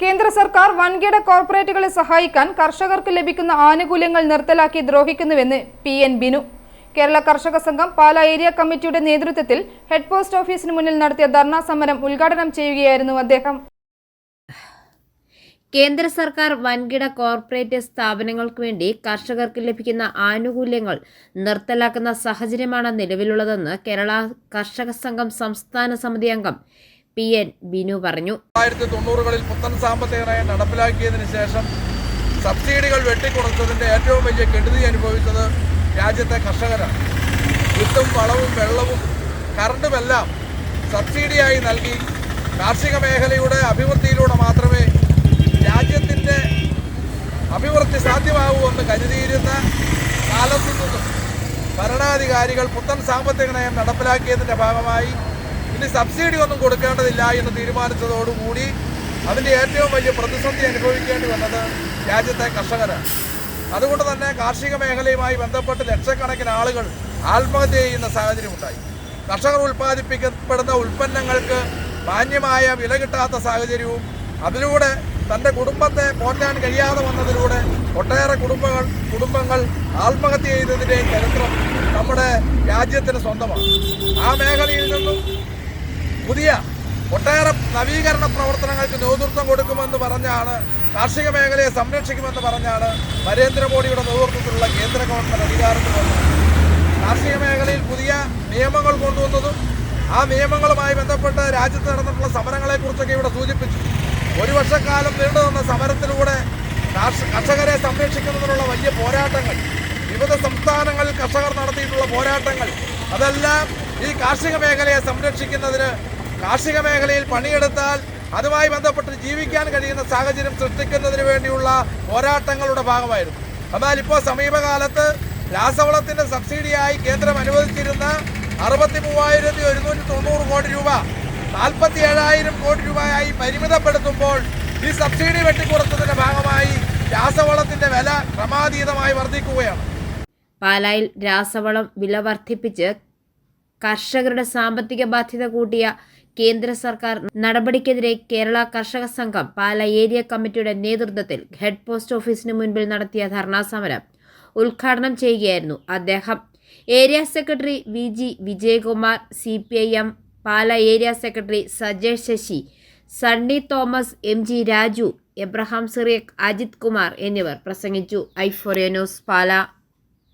കേന്ദ്ര സർക്കാർ വൻകിട കോർപ്പറേറ്റുകളെ സഹായിക്കാൻ കർഷകർക്ക് ലഭിക്കുന്ന ആനുകൂല്യങ്ങൾ നിർത്തലാക്കി ദ്രോഹിക്കുന്നുവെന്ന് പി എൻ ബിനു. കേരള കർഷക സംഘം പാല ഏരിയ കമ്മിറ്റിയുടെ നേതൃത്വത്തിൽ ഹെഡ് പോസ്റ്റ് ഓഫീസിന് മുന്നിൽ നടത്തിയ ധർണാ സമരം ഉദ്ഘാടനം ചെയ്യുകയായിരുന്നു അദ്ദേഹം. കേന്ദ്ര സർക്കാർ വൻകിട കോർപ്പറേറ്റ് സ്ഥാപനങ്ങൾക്ക് വേണ്ടി കർഷകർക്ക് ലഭിക്കുന്ന ആനുകൂല്യങ്ങൾ നിർത്തലാക്കുന്ന സാഹചര്യമാണ് നിലവിലുള്ളതെന്ന് കേരള കർഷക സംഘം സംസ്ഥാന സമിതി അംഗം പി എൻ ബിനു പറഞ്ഞു. ആയിരത്തി തൊണ്ണൂറുകളിൽ പുത്തൻ സാമ്പത്തിക നയം നടപ്പിലാക്കിയതിന് ശേഷം സബ്സിഡികൾ വെട്ടിക്കുറച്ചതിന്റെ ഏറ്റവും വലിയ കെടുതി അനുഭവിച്ചത് രാജ്യത്തെ കർഷകരാണ്. വിത്തും വളവും വെള്ളവും കറണ്ടുമെല്ലാം സബ്സിഡിയായി നൽകി കാർഷിക മേഖലയുടെ അഭിവൃദ്ധിയിലൂടെ മാത്രമേ രാജ്യത്തിന്റെ അഭിവൃദ്ധി സാധ്യമാകൂ എന്ന് കരുതിയിരുന്ന കാലത്തു നിന്നും ഭരണാധികാരികൾ പുത്തൻ സാമ്പത്തിക നയം നടപ്പിലാക്കിയതിന്റെ ഭാഗമായി ഇനി സബ്സിഡി ഒന്നും കൊടുക്കേണ്ടതില്ല എന്ന് തീരുമാനിച്ചതോടുകൂടി അതിന്റെ ഏറ്റവും വലിയ പ്രതിസന്ധി അനുഭവിക്കേണ്ടി വന്നത് രാജ്യത്തെ കർഷകരാണ്. അതുകൊണ്ട് തന്നെ കാർഷിക മേഖലയുമായി ബന്ധപ്പെട്ട് ലക്ഷക്കണക്കിന് ആളുകൾ ആത്മഹത്യ ചെയ്യുന്ന സാഹചര്യം ഉണ്ടായി. കർഷകർ ഉൽപ്പാദിപ്പിക്കപ്പെടുന്ന ഉൽപ്പന്നങ്ങൾക്ക് മാന്യമായ വില കിട്ടാത്ത സാഹചര്യവും അതിലൂടെ തന്റെ കുടുംബത്തെ പോറ്റാൻ കഴിയാതെ വന്നതിലൂടെ ഒട്ടേറെ കുടുംബങ്ങൾ കുടുംബങ്ങൾ ആത്മഹത്യ ചെയ്തതിന്റെ ചരിത്രം നമ്മുടെ രാജ്യത്തിന് സ്വന്തമാണ്. ആ മേഖലയിൽ നിന്നും പുതിയ ഒട്ടേറെ നവീകരണ പ്രവർത്തനങ്ങൾക്ക് നേതൃത്വം കൊടുക്കുമെന്ന് പറഞ്ഞാണ് കാർഷിക മേഖലയെ സംരക്ഷിക്കുമെന്ന് പറഞ്ഞാണ് നരേന്ദ്രമോദിയുടെ നേതൃത്വത്തിലുള്ള കേന്ദ്ര ഗവൺമെന്റ് അധികാരത്തിൽ വന്നത്. കാർഷിക മേഖലയിൽ പുതിയ നിയമങ്ങൾ കൊണ്ടുവന്നതും ആ നിയമങ്ങളുമായി ബന്ധപ്പെട്ട് രാജ്യത്ത് നടന്നിട്ടുള്ള സമരങ്ങളെക്കുറിച്ചൊക്കെ ഇവിടെ സൂചിപ്പിച്ചു. ഒരു വർഷക്കാലം നീണ്ടു നിന്ന സമരത്തിലൂടെ കാർഷ- കർഷകരെ സംരക്ഷിക്കുന്നതിനുള്ള വലിയ പോരാട്ടങ്ങൾ വിവിധ സംസ്ഥാനങ്ങളിൽ കർഷകർ നടത്തിയിട്ടുള്ള പോരാട്ടങ്ങൾ അതെല്ലാം ഈ കാർഷിക മേഖലയെ സംരക്ഷിക്കുന്നതിന് കാർഷിക മേഖലയിൽ പണിയെടുത്താൽ അതുമായി ബന്ധപ്പെട്ട് ജീവിക്കാൻ കഴിയുന്ന സാഹചര്യം സൃഷ്ടിക്കുന്നതിന് വേണ്ടിയുള്ള പോരാട്ടങ്ങളുടെ ഭാഗമായിരുന്നു. എന്നാൽ ഇപ്പോൾ സമീപകാലത്ത് രാസവളത്തിന്റെ സബ്സിഡിയായി കേന്ദ്രം അനുവദിച്ചിരുന്ന അറുപത്തി മൂവായിരത്തി ഒരുന്നൂറ്റി തൊണ്ണൂറ് കോടി രൂപ നാൽപ്പത്തി ഏഴായിരം കോടി രൂപയായി പരിമിതപ്പെടുത്തുമ്പോൾ ഈ സബ്സിഡി വെട്ടിക്കുറച്ചതിന്റെ ഭാഗമായി രാസവളത്തിന്റെ വില ക്രമാതീതമായി വർദ്ധിക്കുകയാണ്. പാലായിൽ രാസവളം വില വർദ്ധിപ്പിച്ച് കർഷകരുടെ സാമ്പത്തിക ബാധ്യത കൂട്ടിയ കേന്ദ്ര സർക്കാർ നടപടിക്കെതിരെ കേരള കർഷക സംഘം പാല ഏരിയ കമ്മിറ്റിയുടെ നേതൃത്വത്തിൽ ഹെഡ് പോസ്റ്റ് ഓഫീസിന് മുൻപിൽ നടത്തിയ ധർണാ സമരം ഉദ്ഘാടനം ചെയ്യുകയായിരുന്നു അദ്ദേഹം. Area secretary V G Vijayakumar C P I M Pala area secretary Sajesh Sasi Sunny Thomas M G Raju Abraham Cyriac Ajith Kumar എന്നിവർ പ്രസംഗിച്ചു. ഐഫോറിയ ന്യൂസ് പാല.